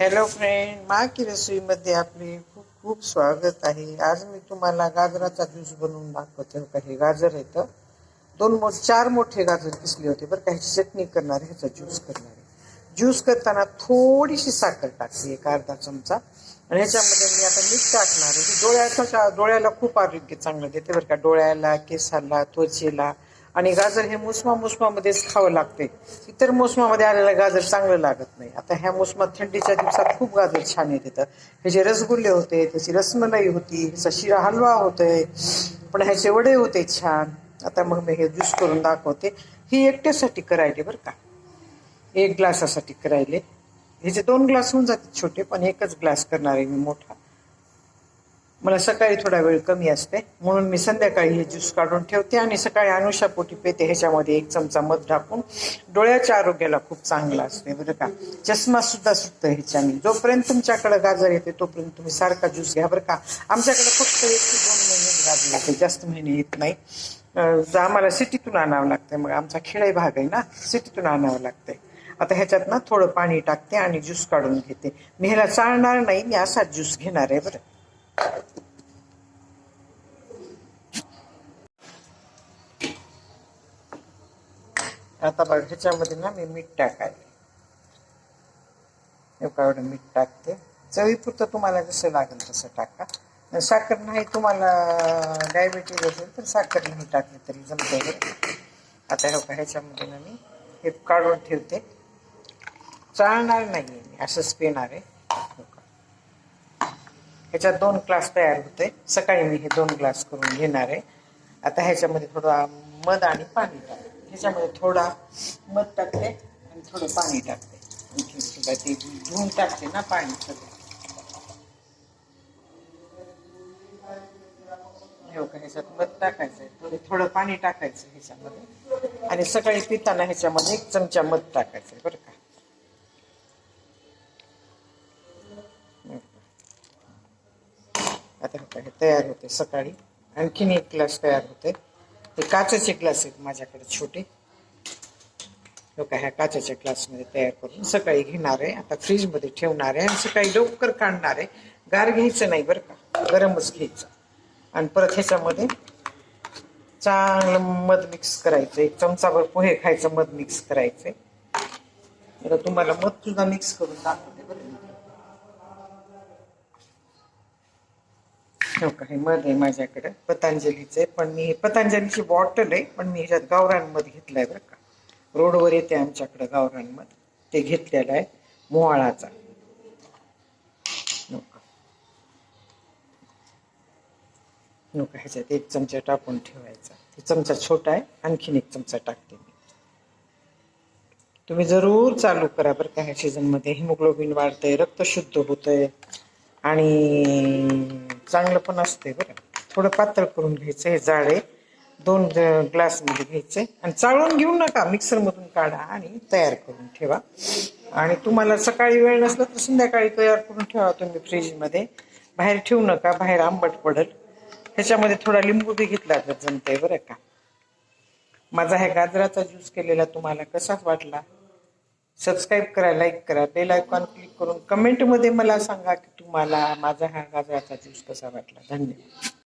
Hello friend मा की रसोईमध्ये आपले खूप खूप स्वागत आहे. आज मी तुम्हाला गाजराचा ज्यूस बनवून दाखवते. का हे गाजर येतं दोन मो चार मोठे गाजर किसले होते. बरं का ह्याची चटणी करणार आहे ह्याचा ज्यूस करणार आहे. ज्यूस करताना थोडीशी साखर टाकली एक अर्धा चमचा. आणि ह्याच्यामध्ये मी आता मीठ टाकणार आहे. डोळ्याचा डोळ्याला खूप आरोग्य चांगलं देते. बरं का डोळ्याला केसाला त्वचेला आणि गाजर हे मोसमा मोसमामध्येच खावं लागते. इतर मोसमामध्ये आलेलं गाजर चांगलं लागत नाही. आता ह्या मोसमात थंडीच्या दिवसात खूप गाजर छान येतात. येतं ह्याचे रसगुल्ले होते त्याची रसमलाई होती ह्याचा शिरा हलवा होतोय पण ह्याचे वडे होते छान. आता मग मी हे ज्यूस करून दाखवते. ही एकट्यासाठी करायले बरं का. एक ग्लासासाठी करायले. ह्याचे दोन ग्लास होऊन जातात छोटे पण एकच ग्लास करणार आहे मी मोठा. मला सकाळी थोडा वेळ कमी असते. म्हणून मी संध्याकाळी हे ज्यूस काढून ठेवते आणि सकाळी अनुषापोटी पेते. ह्याच्यामध्ये एक चमचा मध टाकून डोळ्याच्या आरोग्याला खूप चांगला असते बरं का? चष्मा सुद्धा सुटतं ह्याच्याने. जोपर्यंत तुमच्याकडे गाजर येते तोपर्यंत तुम्ही सारखा ज्यूस घ्या बरं का? आमच्याकडे फक्त एक ते दोन महिने गाजर येते. जास्त महिने येत नाही. आम्हाला सिटीतून आणावं लागतंय. मग आमचा खेडे भाग आहे ना सिटीतून आणावं लागतंय. आता ह्याच्यात ना थोडं पाणी टाकते आणि ज्यूस काढून घेते. मी ह्याला चालणार नाही मी असा ज्यूस घेणार आहे बरं. आता बघ ह्याच्यामध्ये ना मी मीठ टाकायला. एवढं मीठ टाकते. चवीपुरतं तुम्हाला जसं लागेल तसं टाका. साखर नाही तुम्हाला डायबिटीज असेल तर साखर नाही टाकली तरी जमते आता हे ह्याच्यामध्ये ना मी हे काढून ठेवते. चालणार नाही मी असंच पिणार आहे. ह्याच्यात दोन ग्लास तयार होते सकाळी मी हे दोन ग्लास करून घेणार आहे. आता ह्याच्यामध्ये थोडं मध आणि पाणी टाकते. ह्याच्यामध्ये थोडा मध टाकते आणि थोडं पाणी टाकते. आणखी सुद्धा ते धुवून टाकते ना पाणी सगळं. ह्याच्यात मध टाकायचं आहे थोडं थोडं पाणी टाकायचं ह्याच्यामध्ये. आणि सकाळी पिताना ह्याच्यामध्ये एक चमचा मध टाकायचं बरं का? आता हे तयार होते सकाळी. आणखीन एक ग्लास तयार होते हे काचेचे ग्लास आहेत माझ्याकडे छोटे. हो लोक ह्या काचेच्या ग्लासमध्ये तयार करून सकाळी घेणार आहे. आता फ्रीजमध्ये ठेवणार आहे आणि सकाळी लवकर काढणार आहे. गार घ्यायचं नाही बरं का गरमच घ्यायचं. आणि परत ह्याच्यामध्ये चांगलं मध मिक्स करायचं. एक चमचाभर पोहे खायचं मध मिक्स करायचं आता तुम्हाला मध सुद्धा मिक्स करून दाखवतो. बरं हे मध आहे माझ्याकडे पतंजलीचं. आहे पण मी पतंजलीची बॉटल आहे पण मी ह्याच्यात गावरान मध घेतलाय बरं का. रोडवर येते आमच्याकडे गावरान मध. ते घेतलेलं आहे मोहाळाचा. नका. ह्याच्यात एक चमचा टाकून ठेवायचा. ते चमचा छोटा आहे आणखीन एक चमचा टाकते मी. तुम्ही जरूर चालू करा बरं का ह्या सीझनमध्ये हिमोग्लोबिन वाढतंय रक्त शुद्ध होतंय. आणि चांगलं पण असते बरं. थोडं पातळ करून घ्यायचं हे जाड आहे दोन ग्लासमध्ये घ्यायचे. आणि चाळून घेऊ नका. मिक्सरमधून काढा आणि तयार करून ठेवा. आणि तुम्हाला सकाळी वेळ नसला तर संध्याकाळी तयार करून ठेवा तुम्ही फ्रीजमध्ये. बाहेर ठेवू नका. बाहेर आंबट पडल. ह्याच्यामध्ये थोडा लिंबू बी घेतला तर जमतंय बरं का. माझा ह्या गाजराचा ज्यूस केलेला तुम्हाला कसाच वाटला? सबस्क्राईब करा लाईक करा बेल आयकॉन क्लिक करून कमेंटमध्ये मला सांगा की तुम्हाला माझा हा गाजराचा ज्यूस कसा वाटला. धन्यवाद.